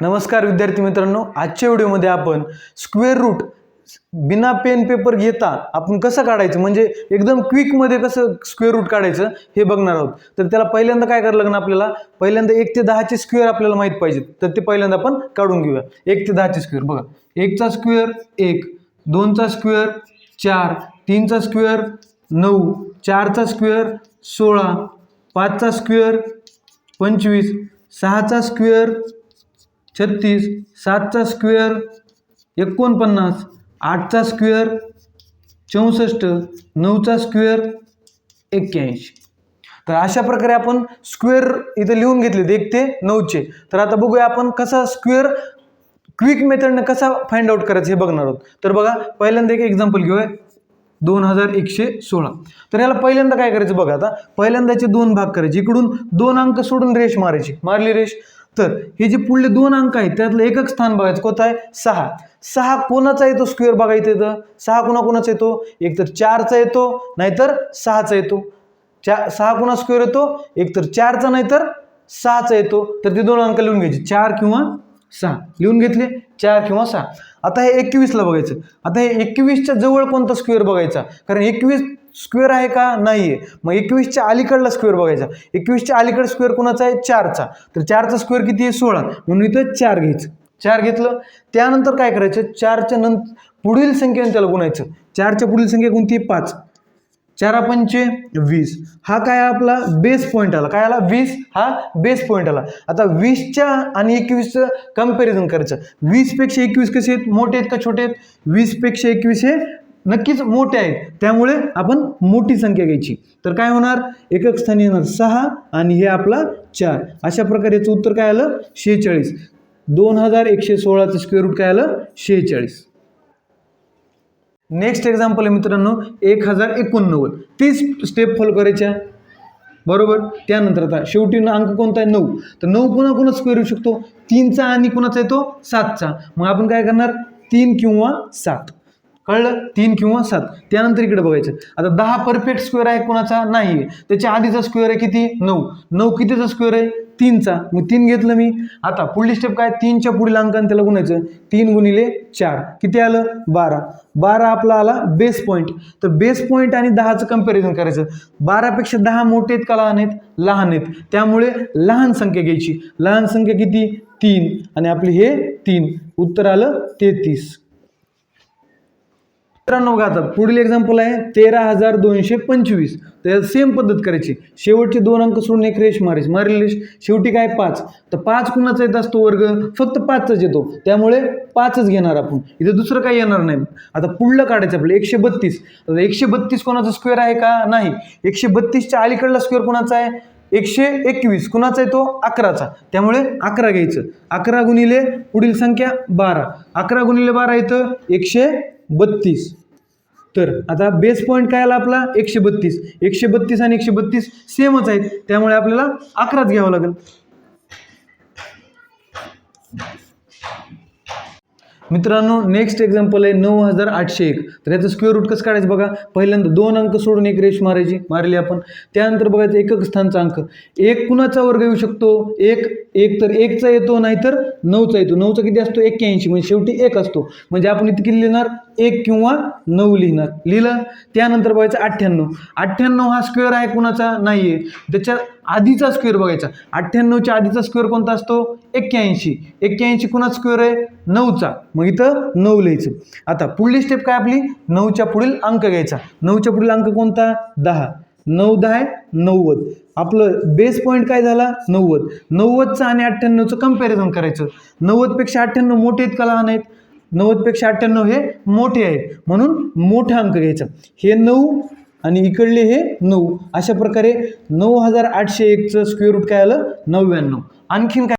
नमस्कार विद्यार्थी मित्रांनो आजच्या व्हिडिओमध्ये आपण स्क्वेअर रूट बिना पेन पेपर घेता आपण कसं काढायचं? म्हणजे एकदम क्विकमध्ये कसं स्क्वेअर रूट काढायचं हे बघणार आहोत. तर त्याला पहिल्यांदा काय करायला लागणार आपल्याला? पहिल्यांदा एक ते दहाचे स्क्वेअर आपल्याला माहीत पाहिजेत. तर ते पहिल्यांदा आपण काढून घेऊया. एक ते दहाचे स्क्वेअर. बघा एकचा स्क्वेअर एक दोनचा स्क्वेअर चार तीनचा स्क्वेअर नऊ चारचा स्क्वेअर सोळा पाचचा स्क्वेअर पंचवीस सहाचा स्क्वेअर छत्तीस सातचा स्क्वेअर एकोणपन्नास आठचा स्क्वेअर चौसष्ट नऊचा स्क्वेअर एक्क्याऐंशी. तर अशा प्रकारे आपण स्क्वेअर इथं लिहून घेतलेत एक ते नऊचे. तर आता बघूया आपण कसा स्क्वेअर क्विक मेथडने कसा फाइंड आउट करायचं हे बघणार आहोत. तर बघा पहिल्यांदा एक एक्झाम्पल घेऊया. दोन हजार एकशे सोळा. तर याला पहिल्यांदा काय करायचं बघा आता. पहिल्यांदाचे दोन भाग करायचे. इकडून दोन अंक सोडून रेष मारायची. मारली रेष. तर हे जे पुढले दोन अंक आहेत त्यातलं एकक स्थान बघायचं कोणतं आहे? सहा. सहा कोणाचा येतो? स्क्वेअर बघायचं येतं सहा कोणा कोणाचा येतो? एक तर चारचा येतो नाहीतर सहाचा येतो. चार सहा कोणा स्क्वेअर येतो? एक तर चारचा नाहीतर सहाचा येतो. तर ते दोन अंक लिहून घ्यायचे. चार किंवा सहा. लिहून घेतले? चार किंवा सहा. आता हे एकवीसला बघायचं. आता हे एकवीसच्या जवळ कोणता स्क्वेअर बघायचा? कारण एकवीस स्क्वेअर आहे का नाही आहे मग एकवीसच्या अलीकडला स्क्वेअर बघायचा. एकवीसच्या अलीकड स्क्वेअर कोणाचा आहे? चारचा. तर चारचा स्क्वेअर किती आहे? सोळा. म्हणून इथं चार घ्यायचं. चार घेतलं. त्यानंतर काय करायचं? चारच्या नंतर पुढील संख्येने त्याला गुणायचं. चारच्या पुढील संख्या कोणती आहे? पाच. चारा पंचे वीस. हा काय आपला? बेस पॉईंट आला. काय आला? वीस. हा बेस पॉईंट आला. आता वीसच्या आणि एकवीसचं कंपॅरिझन करायचं. वीसपेक्षा एकवीस कसे आहेत? मोठे आहेत का छोटे आहेत? वीसपेक्षा एकवीस हे नक्कीच मोठे आहेत. त्यामुळे आपण मोठी संख्या घ्यायची. तर काय होणार? एकक स्थानी येणार सहा आणि हे आपला चार. अशा प्रकारे याचं उत्तर काय आलं? शेहेचाळीस. दोन हजार एकशे सोळाचं स्क्वेअर रूट काय आलं? शेहेचाळीस. नेक्स्ट एक्झाम्पल आहे मित्रांनो एक हजार एकोणनव्वद. तीस स्टेप फॉलो करायच्या. बरोबर? त्यानंतर आता शेवटी अंक कोणता आहे? नऊ. तर नऊ पुन्हा कोणा स्क्वेअर येऊ शकतो? तीनचा आणि कोणाचा येतो सातचा. मग आपण काय करणार? तीन किंवा सात. कळलं? तीन किंवा सात. त्यानंतर इकडे बघायचं. आता दहा परफेक्ट स्क्वेअर आहे कोणाचा? नाही. आहे त्याच्या आधीचा स्क्वेअर आहे किती? नऊ. नऊ कितीचा स्क्वेअर आहे? तीनचा. मग तीन घेतलं मी. आता पुढली स्टेप काय? तीनच्या पुढील अंकाने त्याला गुणायचं तीन गुणिले चार. किती आलं? बारा. बारा आपला आला बेस पॉईंट तर बेस पॉईंट आणि दहाचं कंपॅरिझन करायचं. बारापेक्षा दहा मोठे आहेत का लहान आहेत? लहान आहेत. त्यामुळे लहान संख्या घ्यायची. लहान संख्या किती? तीन. आणि आपली हे तीन. उत्तर आलं तेहतीस. त्र्याण्णव घातात आता पुढील एक्झाम्पल आहे तेरा हजार दोनशे पंचवीस. तर सेम पद्धत करायची. शेवटचे दोन अंक सोडून एक रेश मारायची मारली रेश शेवटी काय? पाच. तर पाच कुणाचा येत असतो वर्ग? फक्त पाचच येतो. त्यामुळे पाचच घेणार आपण. इथं दुसरं काही येणार नाही. आता पुढलं काढायचं आपलं एकशे बत्तीस आता एकशे बत्तीस कोणाचा स्क्वेअर आहे का? नाही. एकशे बत्तीसच्या अलीकडला स्क्वेअर कोणाचा आहे? एकशे एकवीस कुणाचा आहे तो अकराचा. त्यामुळे अकरा घ्यायचं. अकरा गुणिले पुढील संख्या बारा. अकरा गुणिले बारा येतं एकशे बत्तीस. तर आता बेस पॉईंट काय आला आपला? एकशे बत्तीस एकशे बत्तीस आणि एकशे बत्तीस सेमच आहेत. त्यामुळे आपल्याला अकराच घ्यावं लागेल. मित्रांनो नेक्स्ट एक्झाम्पल आहे नऊ हजार आठशे एक. तर याचं स्क्वेअर रूट कसं काढायचं बघा? पहिल्यांदा दोन अंक सोडून एक रेष मारायची मारली आपण. त्यानंतर बघायचं एकक स्थानचा अंक. एक कुणाचा वर्ग येऊ शकतो? एक एक तर एकचा येतो नाहीतर नऊचा येतो. नऊचा किती असतो? एक्क्याऐंशी. म्हणजे शेवटी एक असतो. म्हणजे आपण इथे किती लिहिणार? एक किंवा नऊ लिहिणार. लिहिलं? त्यानंतर बघायचं अठ्ठ्याण्णव. अठ्ठ्याण्णव हा स्क्वेअर आहे कुणाचा? नाही आहे त्याच्या आधीचा स्क्वेअर बघायचा. अठ्ठ्याण्णवच्या आधीचा स्क्वेअर कोणता असतो? एक्क्याऐंशी. एक्क्याऐंशी कुणाचा स्क्वेअर आहे? नऊचा. मग इथं नऊ लिहायचं. आता पुढली स्टेप काय आपली? नऊच्या पुढील अंक घ्यायचा. नऊच्या पुढील अंक कोणता? दहा. नऊ दहा आहे नव्वद. आपलं बेस पॉईंट काय झाला? नव्वद. नव्वदचं आणि अठ्ठ्याण्णवचं कंपॅरिझन करायचं. नव्वदपेक्षा अठ्ठ्याण्णव मोठे आहेत का लहान आहेत? नव्वदपेक्षा अठ्ठ्याण्णव हे मोठे आहेत. म्हणून मोठा अंक घ्यायचा. हे नऊ आणि इकडले हे नऊ. अशा प्रकारे नऊ हजार आठशे एकचं स्क्वेअर रूट काय आलं? नव्याण्णव. आणखीन काय